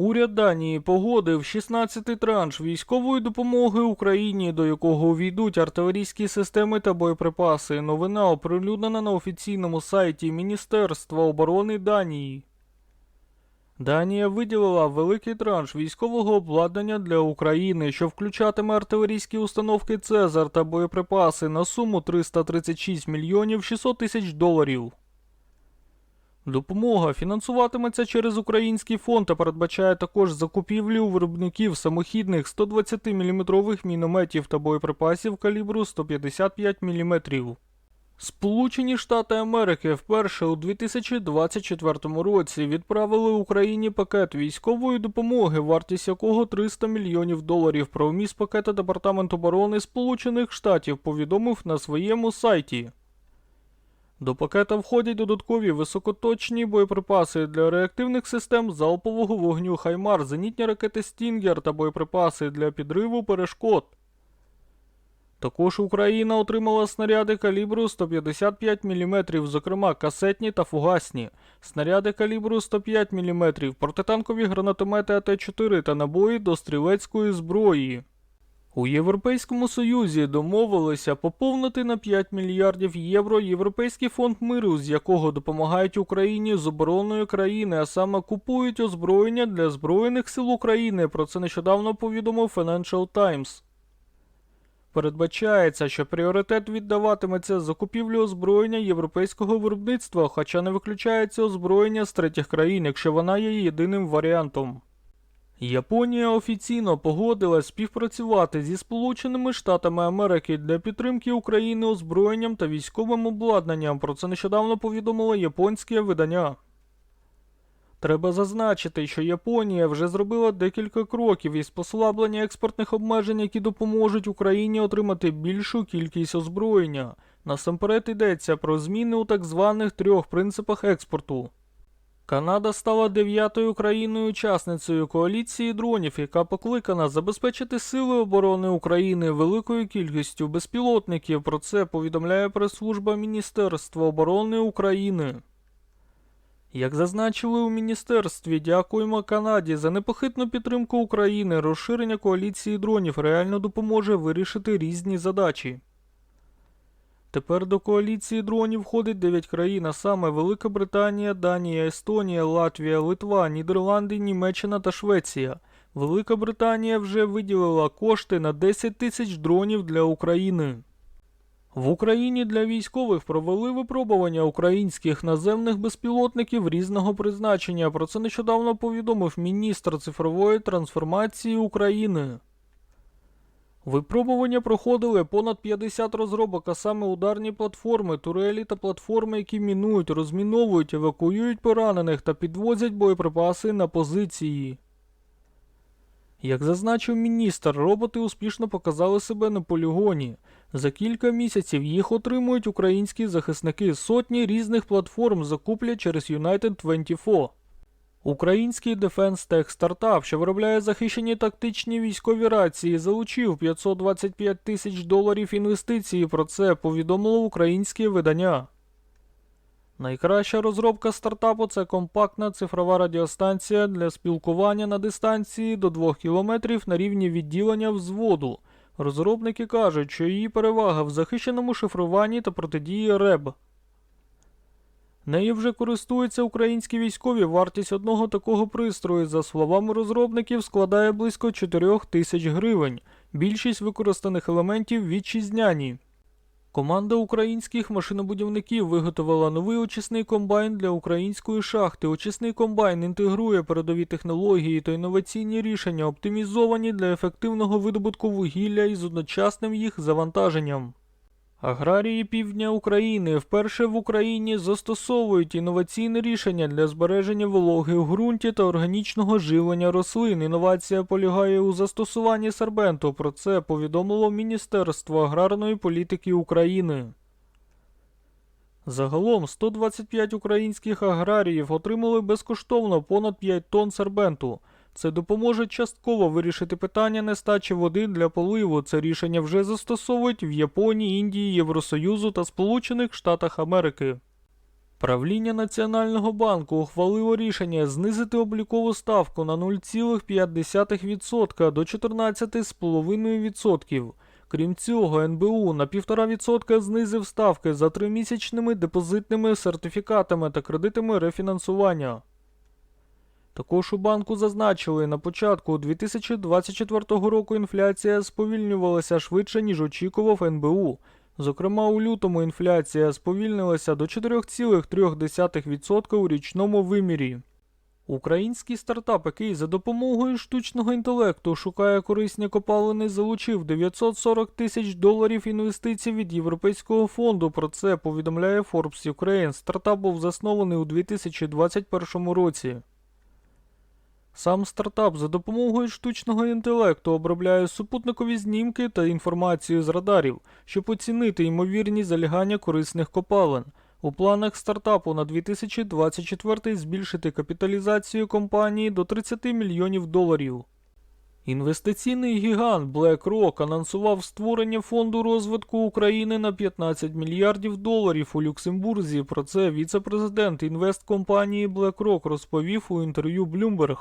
Уряд Данії погодив 16-й транш військової допомоги Україні, до якого увійдуть артилерійські системи та боєприпаси. Новина оприлюднена на офіційному сайті Міністерства оборони Данії. Данія виділила великий транш військового обладнання для України, що включатиме артилерійські установки Цезар та боєприпаси на суму 336 мільйонів 600 тисяч доларів. Допомога фінансуватиметься через український фонд та передбачає також закупівлю виробників самохідних 120-мм мінометів та боєприпасів калібру 155 мм. Сполучені Штати Америки вперше у 2024 році відправили Україні пакет військової допомоги, вартість якого 300 мільйонів доларів. Про вміст пакета Департамент оборони Сполучених Штатів повідомив на своєму сайті. До пакета входять додаткові високоточні боєприпаси для реактивних систем залпового вогню Хаймар, зенітні ракети Стінгер та боєприпаси для підриву перешкод. Також Україна отримала снаряди калібру 155 мм, зокрема касетні та фугасні, снаряди калібру 105 мм, протитанкові гранатомети АТ-4 та набої до стрілецької зброї. У Європейському Союзі домовилися поповнити на 5 мільярдів євро Європейський фонд миру, з якого допомагають Україні з обороною країни, а саме купують озброєння для Збройних сил України. Про це нещодавно повідомив Financial Times. Передбачається, що пріоритет віддаватиметься закупівлі озброєння європейського виробництва, хоча не виключається озброєння з третіх країн, якщо вона є єдиним варіантом. Японія офіційно погодилась співпрацювати зі Сполученими Штатами Америки для підтримки України озброєнням та військовим обладнанням. Про це нещодавно повідомило японське видання. Треба зазначити, що Японія вже зробила декілька кроків із послаблення експортних обмежень, які допоможуть Україні отримати більшу кількість озброєння. Насамперед йдеться про зміни у так званих трьох принципах експорту. Канада стала дев'ятою країною-учасницею коаліції дронів, яка покликана забезпечити сили оборони України великою кількістю безпілотників. Про це повідомляє прес-служба Міністерства оборони України. Як зазначили у міністерстві, дякуємо Канаді за непохитну підтримку України. Розширення коаліції дронів реально допоможе вирішити різні задачі. Тепер до коаліції дронів входить 9 країн, а саме Велика Британія, Данія, Естонія, Латвія, Литва, Нідерланди, Німеччина та Швеція. Велика Британія вже виділила кошти на 10 тисяч дронів для України. В Україні для військових провели випробування українських наземних безпілотників різного призначення. Про це нещодавно повідомив міністр цифрової трансформації України. Випробування проходили понад 50 розробок, а саме ударні платформи, турелі та платформи, які мінують, розміновують, евакуюють поранених та підвозять боєприпаси на позиції. Як зазначив міністр, роботи успішно показали себе на полігоні. За кілька місяців їх отримують українські захисники. Сотні різних платформ закуплять через United 24. Український Defense Tech Startup, що виробляє захищені тактичні військові рації, залучив 525 тисяч доларів інвестицій. Про це повідомило українське видання. Найкраща розробка стартапу це компактна цифрова радіостанція для спілкування на дистанції до 2 км на рівні відділення взводу. Розробники кажуть, що її перевага в захищеному шифруванні та протидії РЕБ. Нею вже користуються українські військові. Вартість одного такого пристрою, за словами розробників, складає близько 4 тисяч гривень. Більшість використаних елементів вітчизняні. Команда українських машинобудівників виготовила новий очисний комбайн для української шахти. Очисний комбайн інтегрує передові технології та інноваційні рішення, оптимізовані для ефективного видобутку вугілля із одночасним їх завантаженням. Аграрії півдня України вперше в Україні застосовують інноваційне рішення для збереження вологи в ґрунті та органічного живлення рослин. Інновація полягає у застосуванні сербенту. Про це повідомило Міністерство аграрної політики України. Загалом 125 українських аграріїв отримали безкоштовно понад 5 тонн сербенту. Це допоможе частково вирішити питання нестачі води для поливу. Це рішення вже застосовують в Японії, Індії, Євросоюзу та Сполучених Штатах Америки. Правління Національного банку ухвалило рішення знизити облікову ставку на 0,5% до 14,5%. Крім цього, НБУ на 1,5% знизив ставки за тримісячними депозитними сертифікатами та кредитами рефінансування. Також у банку зазначили, на початку 2024 року інфляція сповільнювалася швидше, ніж очікував НБУ. Зокрема, у лютому інфляція сповільнилася до 4,3% у річному вимірі. Український стартап, який за допомогою штучного інтелекту шукає корисні копалини, залучив 940 тисяч доларів інвестицій від Європейського фонду. Про це повідомляє Forbes Ukraine. Стартап був заснований у 2021 році. Сам стартап за допомогою штучного інтелекту обробляє супутникові знімки та інформацію з радарів, щоб оцінити ймовірність залягання корисних копалин. У планах стартапу на 2024 збільшити капіталізацію компанії до 30 мільйонів доларів. Інвестиційний гігант BlackRock анонсував створення фонду розвитку України на 15 мільярдів доларів у Люксембурзі. Про це віце-президент інвесткомпанії BlackRock розповів у інтерв'ю Bloomberg.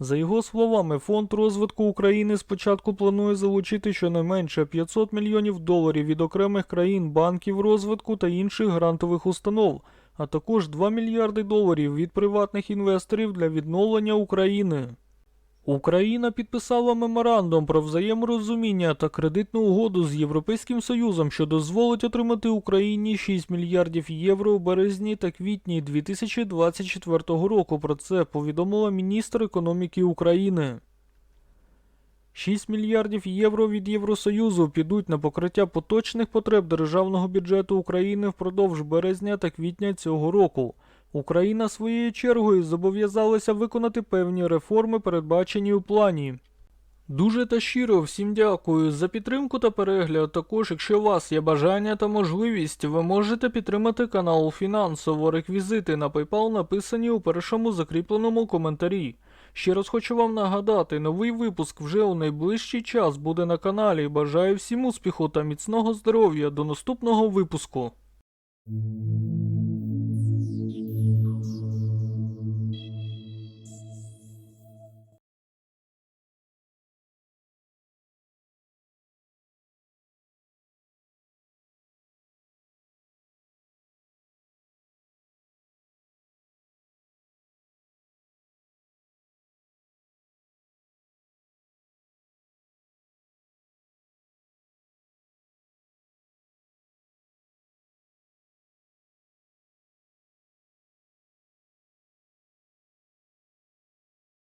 За його словами, фонд розвитку України спочатку планує залучити щонайменше 500 мільйонів доларів від окремих країн, банків розвитку та інших грантових установ, а також 2 мільярди доларів від приватних інвесторів для відновлення України. Україна підписала меморандум про взаєморозуміння та кредитну угоду з Європейським Союзом, що дозволить отримати Україні 6 мільярдів євро у березні та квітні 2024 року. Про це повідомила міністр економіки України. 6 мільярдів євро від Євросоюзу підуть на покриття поточних потреб державного бюджету України впродовж березня та квітня цього року. Україна своєю чергою зобов'язалася виконати певні реформи, передбачені у плані. Дуже та щиро всім дякую за підтримку та перегляд. Також, якщо у вас є бажання та можливість, ви можете підтримати канал фінансово. Реквізити на PayPal написані у першому закріпленому коментарі. Ще раз хочу вам нагадати, новий випуск вже у найближчий час буде на каналі. Бажаю всім успіху та міцного здоров'я. До наступного випуску.